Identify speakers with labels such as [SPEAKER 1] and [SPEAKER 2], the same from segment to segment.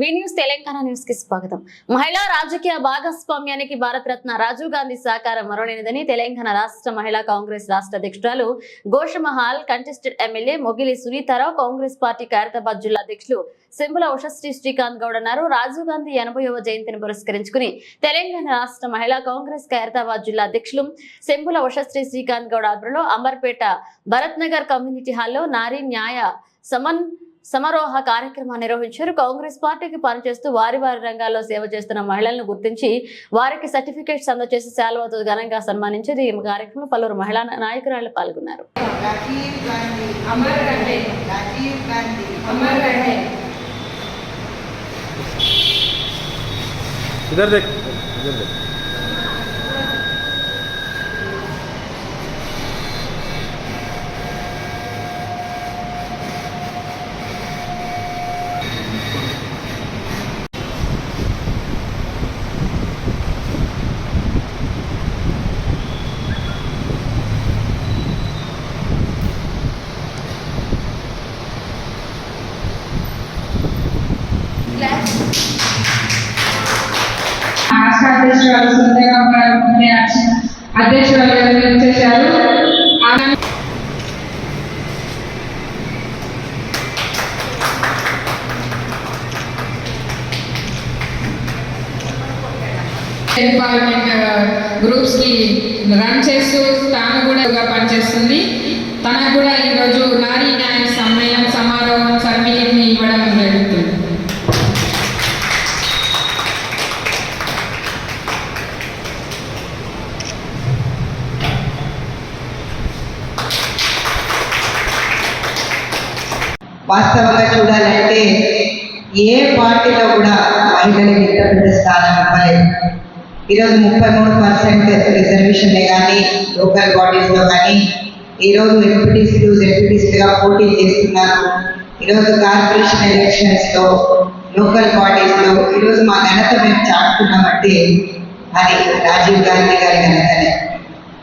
[SPEAKER 1] వి news Telangana న్యూస్కి స్వాగతం. మహిళా రాజకీయ భాగస్వామ్యానికి భారతరత్న రాజీవ్ గాంధీ సహకారం మరోలేనిదని తెలంగాణ రాష్ట్ర మహిళా కాంగ్రెస్ రాష్ట్ర అధ్యక్షురాలు Goshamahal contested MLA Mogili Sunitha Rao Congress party Khairatabad జిల్లా అధ్యక్షులు సింబుల ఉషశ్రీ శ్రీకాంత్ గౌడ్ అన్నారు. రాజీవ్ గాంధీ ఎనభైవ జయంతిని పురస్కరించుకుని తెలంగాణ రాష్ట్ర మహిళా కాంగ్రెస్ ఖైరతాబాద్ జిల్లా అధ్యక్షులు సింబుల ఉషశ్రీ శ్రీకాంత్ గౌడ్ ఆధ్వర్యంలో అమర్పేట భరత్ నగర్ కమ్యూనిటీ హాల్లో నారీ న్యాయ సమన్ సమారోహ కార్యక్రమాన్ని నిర్వహించారు. కాంగ్రెస్ పార్టీకి పనిచేస్తూ వారి వారి రంగాల్లో సేవ చేస్తున్న మహిళలను గుర్తించి వారికి సర్టిఫికేట్స్ అందజేసి శాలువతో ఘనంగా సన్మానించారు ఈ కార్యక్రమంలో పలువురు మహిళా నాయకురాలు పాల్గొన్నారు.
[SPEAKER 2] రాజీవ్
[SPEAKER 3] అధ్యక్షురాలు గారు వచ్చేసారు గ్రూప్స్కి రన్ చేస్తూ తాను కూడా పనిచేస్తుంది. తనకు కూడా ఈరోజు నారీ న్యాయ సమ్మేళనం సమారోహం
[SPEAKER 2] వాస్తవంగా చూడాలంటే ఏ పార్టీలో కూడా మహిళలకు ఇంత పెద్ద స్థానం ఇవ్వలేదు. ఈరోజు ముప్పై మూడు పర్సెంట్ రిజర్వేషన్లే కానీ లోకల్ బాడీస్లో కానీ ఈరోజు ఎంపీటీసీలు జెడ్పీటీసీలుగా పోటీ చేస్తున్నారు. ఈరోజు కార్పొరేషన్ ఎలక్షన్స్లో లోకల్ బాడీస్లో ఈరోజు మా ఘనత మేము చాటుకున్నామంటే అది రాజీవ్ గాంధీ గారి ఘనతనే.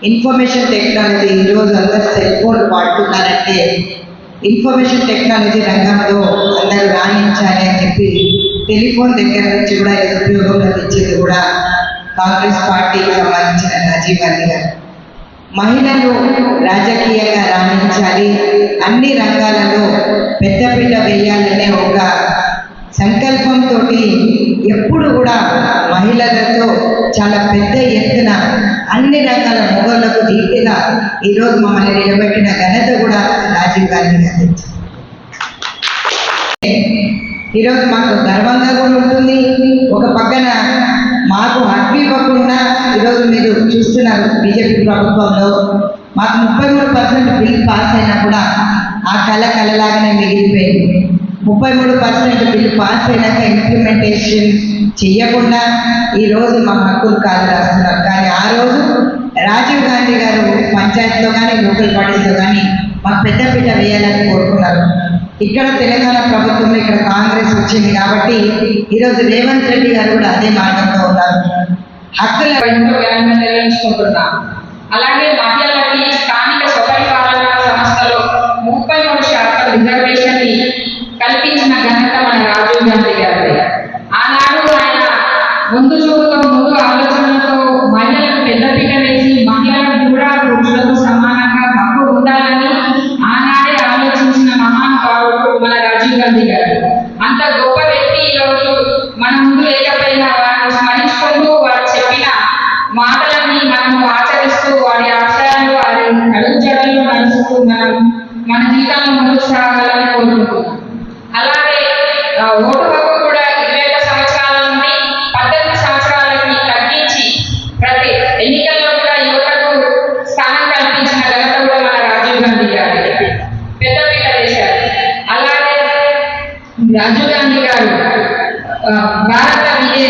[SPEAKER 2] ఇన్ఫర్మేషన్ టెక్నాలజీ ఈరోజు అందరు సెల్ ఫోన్లు వాడుతున్నారంటే ఇన్ఫర్మేషన్ టెక్నాలజీ రంగంలో అందరూ రాణించాలి అని చెప్పి టెలిఫోన్ దగ్గర నుంచి కూడా ఇది ఉపయోగంలో కూడా కాంగ్రెస్ పార్టీకి సంబంధించిన రాజీవ్ గాంధీ గారు. మహిళలు రాజకీయంగా రాణించాలి. అన్ని రంగాలలో పెద్దపీట వేయాలనే ఒక సంకల్పంతో ఎప్పుడు కూడా మహిళలతో చాలా పెద్ద ఎత్తున అన్ని రకాల మొగళ్ళకు ఈరోజు మమ్మల్ని నిలబెట్టిన ఘనత కూడా రాజీవ్ గాంధీ గారి. ఈరోజు మాకు గర్వంగా కూడా ఉంటుంది. ఒక పక్కన మాకు హక్కు ఇవ్వకుండా ఈరోజు మీరు చూస్తున్నారు బీజేపీ ప్రభుత్వంలో. మాకు ముప్పై మూడు పర్సెంట్ బిల్ పాస్ అయినా కూడా ఆ కళ కళలాగానే మిగిలిపోయింది. ముప్పై మూడు పర్సెంట్ బిల్ పాస్ అయినాక ఇంప్లిమెంటేషన్ చేయకుండా ఈ రోజు మా హక్కులు కాదు రాస్తున్నారు. కానీ ఆ రోజు రాజీవ్ గాంధీ గారు పంచాయతీలో కానీ లోకల్ బాడీస్లో కానీ మాకు పెద్దపీట వేయాలని కోరుకున్నారు. ఇక్కడ తెలంగాణ ప్రభుత్వంలో ఇక్కడ కాంగ్రెస్ వచ్చింది కాబట్టి ఈరోజు రేవంత్ రెడ్డి గారు కూడా అదే మార్గంలో ఉన్నారు. హక్కుల
[SPEAKER 3] నిర్వహించుకుంటున్నా. అలాగే మహిళలకి స్థానిక స్వపరిపాలన సంస్థలో ముప్పై మూడు శాతం రిజర్వేషన్ని కల్పించిన ఘనత మన రాజీవ్ గాంధీ గారు ఆనాడు ఆయన ముందు రాజీవ్ అంత గొప్ప వ్యక్తి ఈరోజు మన ముందు లేకపోయినా వారిని స్మరించుకుంటూ వారు చెప్పిన మాటలని మనము ఆచరిస్తూ వారి ఆశయాలు వారి అడుగుజడల్లో నడుస్తూ మనం మన జీవితాన్ని ముందుకు సాగాలని కోరుకుంటున్నాం. అలాగే ఓటు రాజీవ్ గాంధీ గారు భారత విజయ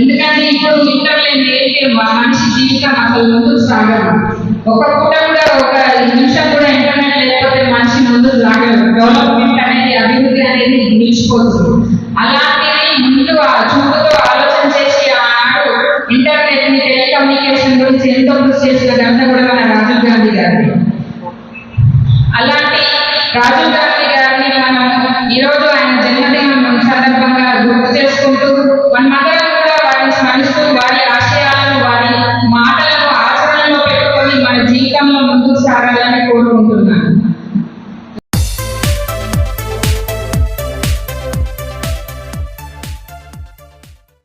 [SPEAKER 3] ఎందుకంటే ఇప్పుడు ఇంటర్ లేని మనిషి జీవితం అసలు ముందుకు సాగదు. ఒక కూడా ఒక నిమిషం కూడా ఇంటర్నెట్ లేకపోతే మనిషి ముందుకు సాగదు. డెవలప్మెంట్ అనేది అభివృద్ధి అనేది నిలిచిపోతుంది అలాంటిది ముందు చూపుతో ఆలోచన చేసి ఆనాడు ఇంటర్నెట్ని టెలికమ్యూనికేషన్ గురించి ఎంతో కృషి చేసిన గంట కూడా మన రాజీవ్ గాంధీ గారి అలాంటి రాజీవ్ గాంధీ గారిని మనం ఈరోజు ఆయన జన్మదినం సందర్భంగా గుర్తు చేసుకుంటూ మన మదర్ కూడా వారి స్మరిస్తూ వారి ఆశయాలను వారి మాటలను ఆచరణలో పెట్టుకొని మన జీవితంలో ముందుకు సాగాలని కోరుకుంటున్నాను